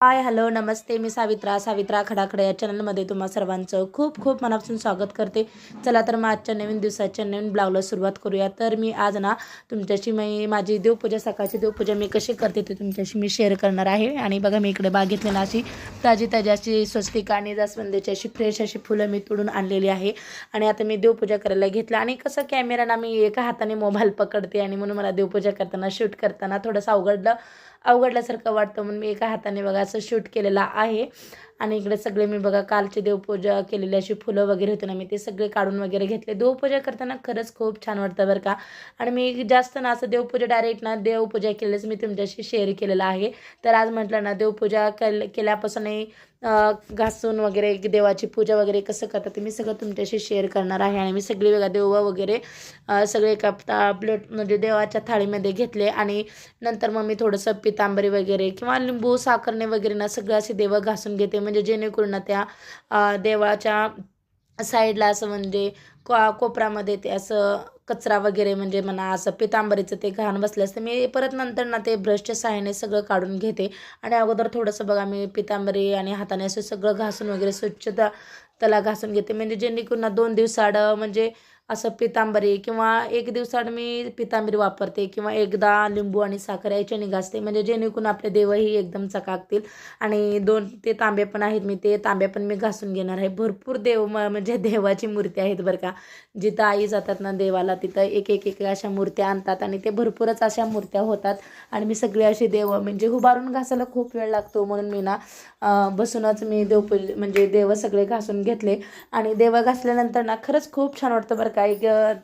Hi hello नमस्ते. मी सावित्रा सावित्रा खडाखडे. या चॅनलमध्ये तुम्हा सर्वांचं खूप खूप मनापासून स्वागत करते. चला तर मग आजच्या नवीन दिवसाच्या नवीन ब्लॉगला सुरुवात करूया. तर मी आज ना तुमच्याशी मी माझी देवपूजा सकाळची देवपूजा मी कशी करते ते तुमच्याशी मी शेअर करणार आहे. आणि बघा मी इकडे बागेतली ना अशी ताजी ताजी अशी स्वस्तिका आणि जास्वंदीची अशी फ्रेश अशी फुलं मी तोडून आणलेली आहे. आणि आता मी देवपूजा करायला घेतलं. आणि कसं कॅमेरा ना मी एका हाताने मोबाईल पकडते आणि म्हणून मला देवपूजा करताना शूट करताना थोडंसं अवघडलं अवघडल्यासारखं वाटतं. म्हणून मी एका हाताने बघा असं शूट केलेलं आहे. आणि इकडे सगळे मी बघा कालची देवपूजा केलेली अशी फुलं वगैरे होती ना मी ते सगळे काढून वगैरे घेतले. देवपूजा करताना खरंच खूप छान वाटतं बरं का. आणि मी जास्त ना असं देवपूजा डायरेक्ट ना देवपूजा केलेच मी तुमच्याशी शेअर केलेलं आहे. तर आज म्हटलं ना देवपूजा केल केल्यापासूनही घासून वगैरे देवाची पूजा वगैरे कसं करतात ते मी सगळं तुमच्याशी शेअर करणार आहे. आणि मी सगळी वेगळा देवा वगैरे सगळे एका प्लेट म्हणजे देवाच्या थाळीमध्ये घेतले. आणि नंतर मग मी थोडंसं पितांबरी वगैरे किंवा लिंबू साखरने वगैरे ना सगळं असे देवं घासून घेते. म्हणजे जेणेकरून ना त्या देवाच्या साईडला असं म्हणजे को कोपरामध्ये ते असं कचरा वगैरे म्हणजे म्हणा असं पितांबरीचं ते घाण बसलं असतं मी परत नंतर ना ते ब्रशच्या सहाय्याने सगळं काढून घेते. आणि अगोदर थोडंसं बघा मी पितांबरी आणि हाताने असं सगळं घासून वगैरे स्वच्छता त्याला घासून घेते. म्हणजे जेणेकरून ना दोन दिवसाड म्हणजे असं पितांबरी किंवा एक दिवसाड मी पितांबरी वापरते किंवा एकदा लिंबू आणि साखर याच्याने घासते. म्हणजे जेणेकरून आपले देवही एकदम चकाकतील. आणि दोन ते तांबे पण आहेत मी ते तांबे पण मी घासून घेणार आहे. भरपूर देव म्हणजे देवाची मूर्ती आहेत बरं का. जिथं आई जातात ना देवाला तिथं एक एक एक अशा मूर्त्या आणतात आणि ते भरपूरच अशा मूर्त्या होतात. आणि मी सगळे असे देव म्हणजे उभारून घासायला खूप वेळ लागतो म्हणून मी ना बसूनच मी देवपूज म्हणजे देव सगळे घासून घेतले. आणि देव घासल्यानंतर ना खरंच खूप छान वाटतं बरं का. सकाळी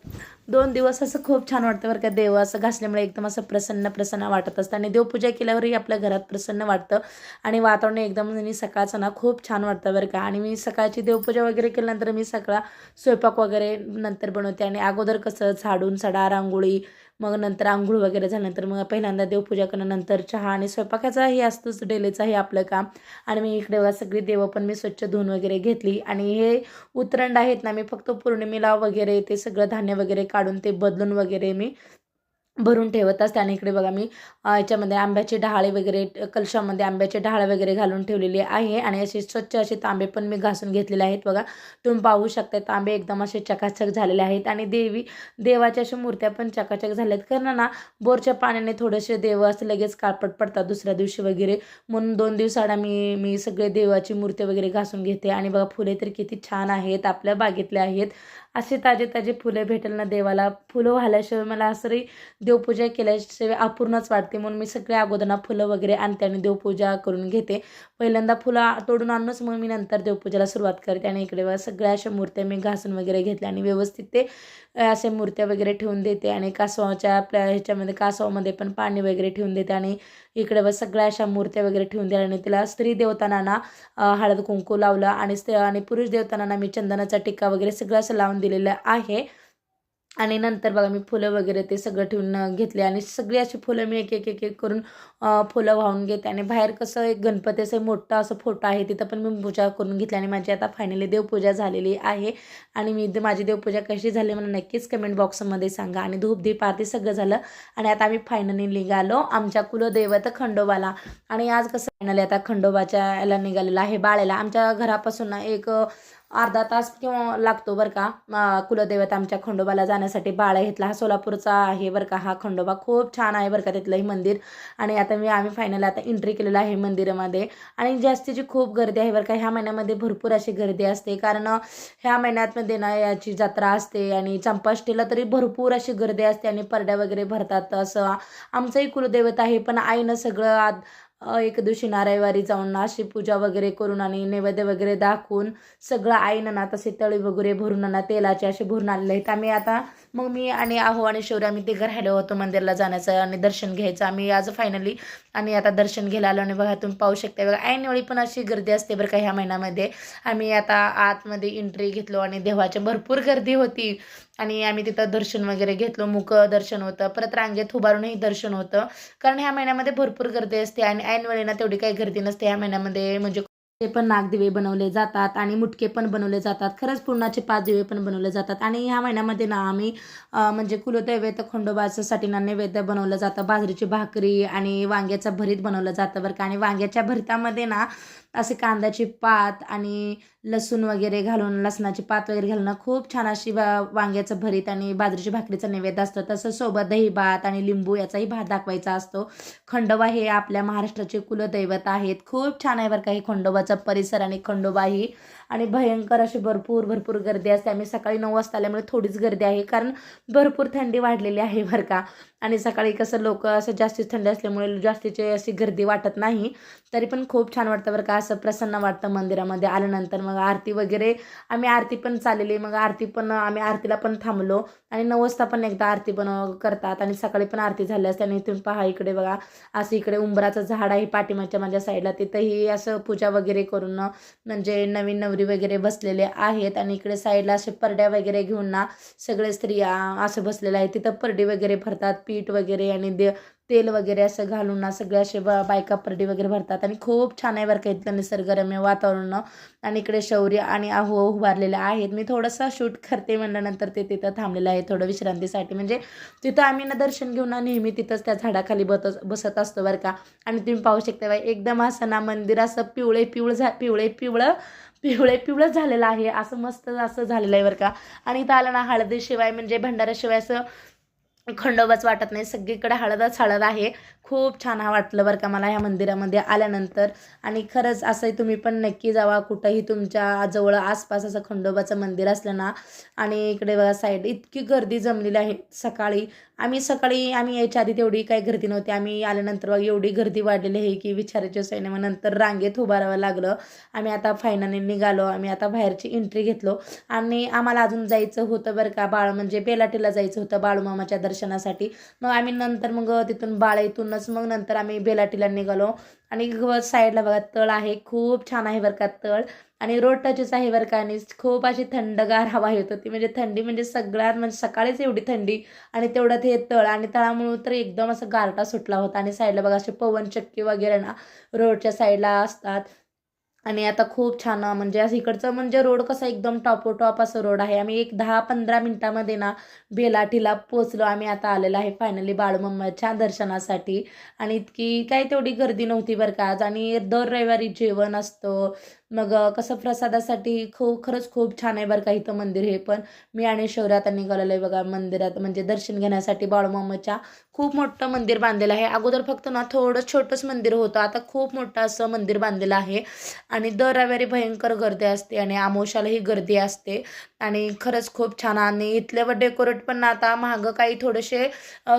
दोन दिवस असं खूप छान वाटतं बरं का देव असं घासल्यामुळे एकदम असं प्रसन्न प्रसन्न वाटत असतं. आणि देवपूजा केल्यावरही आपल्या घरात प्रसन्न वाटतं. आणि वातावरण एकदम मी सकाळचं ना खूप छान वाटतं बरं का. आणि मी सकाळची देवपूजा वगैरे केल्यानंतर मी सगळा स्वयंपाक वगैरे नंतर बनवते. आणि अगोदर कसं झाडून सडा रांगोळी मग नंतर आंघोळ वगैरे झाल्यानंतर मग पहिल्यांदा देवपूजा करणं चहा आणि स्वयंपाकाचा हे असतोच डेलीचं हे आपलं काम. आणि मी इकडे बघा सगळी देवं पण मी स्वच्छ धुवून वगैरे घेतली. आणि हे उतरंड आहेत ना मी फक्त पौर्णिमेला वगैरे ते सगळं धान्य वगैरे काढून ते बदलून वगैरे मी भरून ठेवत असताना इकडे बघा मी याच्यामध्ये आंब्याचे डहाळे वगैरे कलशामध्ये आंब्याचे डहाळे वगैरे घालून ठेवलेले आहे. आणि असे स्वच्छ असे तांबे पण मी घासून घेतलेले आहेत. बघा तुम्ही पाहू शकता तांबे एकदम असे चकाचक झालेले आहेत. आणि देवी देवाच्या अशा मूर्त्या पण चकाचक झाल्यात. कारण ना बोरच्या पाण्याने थोडेसे देव असं लगेच काळपट पडतात दुसऱ्या दिवशी वगैरे. म्हणून दोन दिवसाडा मी मी सगळे देवाची मूर्ती वगैरे घासून घेते. आणि बघा फुले तर किती छान आहेत आपल्या बागेतले आहेत. असे ताजे ताजे फुले भेटेल ना देवाला. फुलं व्हायल्याशिवाय मला असंही देवपूजा केल्याशिवाय अपूर्णच वाटते. म्हणून मी सगळ्या अगोदरना फुलं वगैरे आणते आणि देवपूजा करून घेते. पहिल्यांदा फुलं तोडून आणूनच मग मी नंतर देवपूजेला सुरुवात करते आणि इकडे सगळ्या अशा मूर्त्या मी घासून वगैरे घेतल्या आणि व्यवस्थित ते असे मूर्त्या वगैरे ठेवून देते आणि कासवाच्या आपल्या ह्याच्यामध्ये कासवामध्ये पण पाणी वगैरे ठेवून देते आणि इकडे बस सगळ्या अशा मूर्त्या वगैरे ठेवून दिल्या आणि तिला स्त्री देवतांना हळद कुंकू लावलं आणि आणि पुरुष देवतांना मी चंदनाचा टिक्का वगैरे सगळं असं लावून दिलेलं आहे. आणि नंतर बघा मी फुलं वगैरे ते सगळं ठेवून घेतले. आणि सगळी अशी फुलं मी एक एक एक एक करून फुलं वाहून घेते. आणि बाहेर कसं एक गणपती असं मोठा असं फोटो आहे तिथं पण मी पूजा करून घेतली. आणि माझी आता फायनली देवपूजा झालेली आहे. आणि मी माझी देवपूजा कशी झाली मला नक्कीच कमेंट बॉक्समध्ये सांगा. आणि धूप दीप आरती सगळं झालं. आणि आता आम्ही फायनली निघालो आमच्या कुलदैवत खंडोबाला. आणि आज कसं फायनली आता खंडोबाच्या याला निघालेलं आहे बाळेला. आमच्या घरापासून एक अर्धा तास किंवा लागतो बरं का. कुलदैवत आमच्या खंडोबाला जाण्यासाठी बाळा घेतला. हा सोलापूरचा आहे बरं का हा खंडोबा. खूप छान आहे बरं का तिथलंही मंदिर. आणि आता मी आम्ही फायनल आता एंट्री केलेलं आहे मंदिरामध्ये. आणि जास्तीची खूप गर्दी आहे बरं का. ह्या महिन्यामध्ये भरपूर अशी गर्दी असते. कारण ह्या महिन्यातमध्ये ना याची जत्रा असते आणि चंपाष्टीला तरी भरपूर अशी गर्दी असते आणि परड्या वगैरे भरतात असं. आमचंही कुलदैवत आहे पण आईनं सगळं एकदुशीना रविवारी नारायवारी जाऊन नाशी पूजा वगैरे करून आणि नैवेद्य वगैरे दाखवून सगळं आईनं ना तसे तळी वगैरे भरून ना तेलाचे असे भरून आलेले आहेत आम्ही आता मग मी आणि आहो आणि शौर्य आम्ही ते राहिलो होतो मंदिरला जाण्याचं आणि दर्शन घ्यायचं. आम्ही आज फायनली आणि आता दर्शन घ्यायला आलो आणि बघा तुम्ही पाहू शकता. बघा ऐनवेळी पण अशी गर्दी असते बरं का ह्या महिन्यामध्ये. आम्ही आता आतमध्ये एंट्री घेतलो आणि देवाची भरपूर गर्दी होती. आणि आम्ही तिथं दर्शन वगैरे घेतलो मुख दर्शन होतं परत रांगेत उभारूनही दर्शन होतं. कारण ह्या महिन्यामध्ये भरपूर गर्दी असते आणि ऐनवेळी ना तेवढी काही गर्दी नसते. ह्या महिन्यामध्ये म्हणजे ते पण नागदिवे बनवले जातात आणि मुटके पण बनवले जातात. खरंच पूर्णाचे पाच दिवे पण बनवले जातात. आणि ह्या महिन्यामध्ये ना आम्ही म्हणजे कुलदैवत खंडोबासाठी ना नैवेद्य बनवलं जातं. बाजरीची भाकरी आणि वांग्याचं भरीत बनवलं जातं बरं का. आणि वांग्याच्या भरितामध्ये ना असे कांद्याची पात आणि लसूण वगैरे घालून लसणाची पात वगैरे घालून खूप छान अशी वा वांग्याचं भरीत आणि बाजरीची भाकरीचा नैवेद्य असतो. तसं सोबत दही भात आणि लिंबू याचाही भात दाखवायचा असतो. खंडोबा हे आपल्या महाराष्ट्राचे कुलदैवत आहेत. खूप छान आहे बरं का हे खंडोबाचा परिसर आणि खंडोबाही आणि भयंकर अशी भरपूर भरपूर गर्दी असते. आम्ही सकाळी नऊ वाजता आल्यामुळे थोडीच गर्दी आहे. कारण भरपूर थंडी वाढलेली आहे बरं का. आणि सकाळी कसं लोक असं जास्तीच थंडी असल्यामुळे जास्तीची अशी गर्दी वाटत नाही. तरी पण खूप छान वाटतं बरं का. असं प्रसन्न वाटतं मंदिरामध्ये आल्यानंतर. मग आरती वगैरे आम्ही आरती पण चाललेली. मग आरती पण आम्ही आरतीला पण थांबलो. आणि नऊ वाजता पण एकदा आरती पण करतात. आणि सकाळी पण आरती झाली असते. आणि इथून पहा इकडे बघा. असं इकडे उंबराचं झाड आहे पाठीमागच्या माझ्या साईडला. तिथंही असं पूजा वगैरे करून म्हणजे नवीन नवरी वगैरे बसलेले आहेत आणि इकडे साईडला असे परड्या वगैरे घेऊन ना सगळे स्त्रिया असं बसलेले आहेत. तिथं परडी वगैरे भरतात पीठ वगैरे आणि दे तेल वगैरे असं घालून ना सगळे असे बा बायका परडी वगैरे भरतात. आणि खूप छान आहे बरं का इथलं निसर्गरम्य वातावरण. आणि इकडे शौर्य आणि आहो उभारलेले आहेत. मी थोडंसं शूट करते म्हणल्यानंतर ते तिथं थांबलेलं आहे थोडं विश्रांतीसाठी. म्हणजे तिथं आम्ही ना दर्शन घेऊन ना नेहमी तिथंच त्या झाडाखाली बत बसत असतो बरं का. आणि तुम्ही पाहू शकता बाई एकदम असं ना मंदिर असं पिवळे पिवळ झा पिवळे पिवळं पिवळे पिवळं झालेलं आहे. असं मस्त असं झालेलं आहे बरं का. आणि इथं आलं ना हळदीशिवाय म्हणजे भंडाऱ्याशिवाय असं खंडोबाच वाटत नाही. सगळीकडे हळदच हळद आहे. खूप छान हा वाटलं बरं का मला ह्या मंदिरामध्ये आल्यानंतर. आणि खरंच असंही तुम्ही पण नक्की जावा. कुठंही तुमच्या जवळ आसपास असं खंडोबाचं मंदिर असलं ना. आणि इकडे बघा साईड इतकी गर्दी जमलेली आहे. सकाळी आम्ही सकाळी आम्ही यायच्या आधी तेवढी काही गर्दी नव्हती. आम्ही आल्यानंतर बघा एवढी गर्दी वाढलेली आहे की विचारायची सैन्य मग नंतर रांगेत उभं राहावं लागलं. आम्ही आता फायनली निघालो आम्ही आता बाहेरची एंट्री घेतलो. आणि आम्हाला अजून जायचं होतं बरं का बाळ म्हणजे बेलाटीला जायचं होतं बाळूमामाच्या दर्शनासाठी. मग आम्ही नंतर मग तिथून बाळ इथूनच मग नंतर आम्ही बेलाटीला निघालो. आणि साईडला बघा तळ आहे. खूप छान आहे बरं का तळ. आणि रोड टचच आहे बरं का आणि खूप अशी थंडगार हवा येत होती. म्हणजे थंडी म्हणजे सगळ्यात म्हणजे सकाळीच एवढी थंडी आणि तेवढं ते तळ आणि तळामुळे तर एकदम असं गारटा सुटला होता. आणि साईडला बघा असे पवनचक्की वगैरे ना रोडच्या साईडला असतात. आणि आता खूप छान म्हणजे असं इकडचं म्हणजे रोड कसा एकदम टॉपोटॉप असं रोड आहे. आम्ही एक दहा पंधरा मिनटामध्ये ना बेलाटीला पोचलो आम्ही आता आलेलो आहे फायनली बाळूमामाच्या दर्शनासाठी. आणि इतकी काही तेवढी गर्दी नव्हती बरं का. आज आणि दर रविवारी जेवण असतं. मग कसं प्रसादासाठी खूप खरंच खूप छान आहे बरं का इथं मंदिर हे पण. मी आणि शौर्य आता निघालेलं आहे बघा मंदिरात. म्हणजे दर्शन घेण्यासाठी बाळूमामाच्या खूप मोठं मंदिर बांधलेलं आहे. अगोदर फक्त ना थोडं छोटंच मंदिर होतं. आता खूप मोठं असं मंदिर बांधलेलं आहे. आणि दर रविवारी भयंकर गर्दी असते आणि आमोशालाही गर्दी असते. आणि खरंच खूप छान. आणि इथल्या डेकोरेट पण आता मागं काही थोडेसे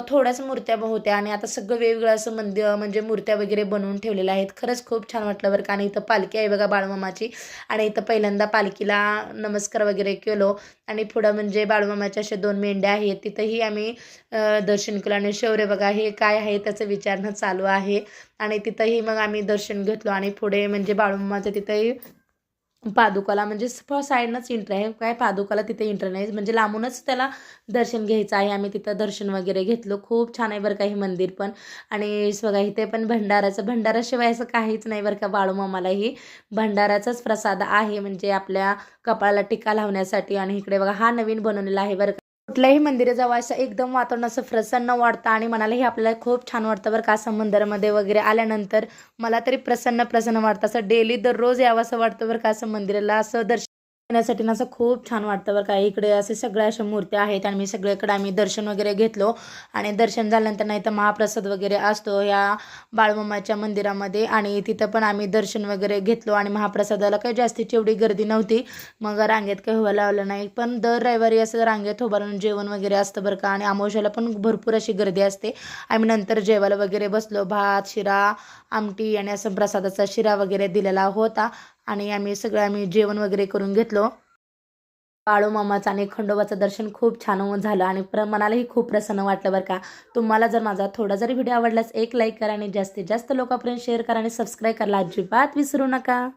थोड्याच मूर्त्या होत्या. आणि आता सगळं वेगवेगळं असं मंदिर म्हणजे मूर्त्या वगैरे बनवून ठेवलेल्या आहेत. खरंच खूप छान वाटलं बरं का. आणि इथं पालखी आहे बघा बाळूमामाची. आणि इथं पहिल्यांदा पालखीला नमस्कार वगैरे केलो. आणि पुढं म्हणजे बाळूमामाच्या अशा दोन मेंढ्या आहेत. तिथंही आम्ही दर्शन केलं. आणि शौर्य बघा हे काय आहे त्याचं विचारणं चालू आहे. आणि तिथंही मग आम्ही दर्शन घेतलो. आणि पुढे म्हणजे बाळूमामाचं तिथंही पादुकाला म्हणजे साईडनंच इंटर आहे. काय पादुकाला तिथे इंटर नाही. म्हणजे लांबूनच त्याला दर्शन घ्यायचं आहे. आम्ही तिथं दर्शन वगैरे घेतलं. खूप छान आहे बरं का हे मंदिर पण. आणि बघा इथे पण भंडाराचं भंडाराशिवाय असं काहीच नाही बरं का बाळूमामालाही भंडाराचाच प्रसाद आहे. म्हणजे आपल्या कपाळाला टिका लावण्यासाठी. आणि इकडे बघा हा नवीन बनवलेला आहे बरं कुठल्याही मंदिर जावं असं एकदम वातावरण असं प्रसन्न वाटतं आणि मनालाही आपल्याला खूप छान वाटतं बरं का असं मंदिरामध्ये वगैरे आल्यानंतर मला तरी प्रसन्न प्रसन्न वाटतं. असं डेली दररोज यावं असं वाटतं बरं का असं मंदिराला असं दर्शन येण्यासाठी ना असं खूप छान वाटतं बरं का. इकडे असे सगळ्या अशा मूर्त्या आहेत आणि मी सगळीकडे आम्ही दर्शन वगैरे घेतलो. आणि दर्शन झाल्यानंतर नाही तर महाप्रसाद वगैरे असतो या बाळमामाच्या मंदिरामध्ये. आणि तिथं पण आम्ही दर्शन वगैरे घेतलो आणि महाप्रसादाला काही जास्तीची एवढी गर्दी नव्हती. मग रांगेत काही उभं लावलं नाही. पण दर रविवारी असं रांगेत उभं राहून जेवण वगैरे असतं बरं का. आणि अमावश्याला पण भरपूर अशी गर्दी असते. आम्ही नंतर जेवायला वगैरे बसलो. भात शिरा आमटी आणि असं प्रसादाचा शिरा वगैरे दिलेला होता. आणि आम्ही सगळं आम्ही जेवण वगैरे करून घेतलो. बाळूमामाचं आणि खंडोबाचं दर्शन खूप छान झालं आणि प्र मनालाही खूप प्रसन्न वाटलं बरं का. तुम्हाला जर माझा थोडा जरी व्हिडिओ आवडलास एक लाईक करा आणि जास्तीत जास्त लोकांपर्यंत शेअर करा आणि सबस्क्राईब करायला अजिबात विसरू नका.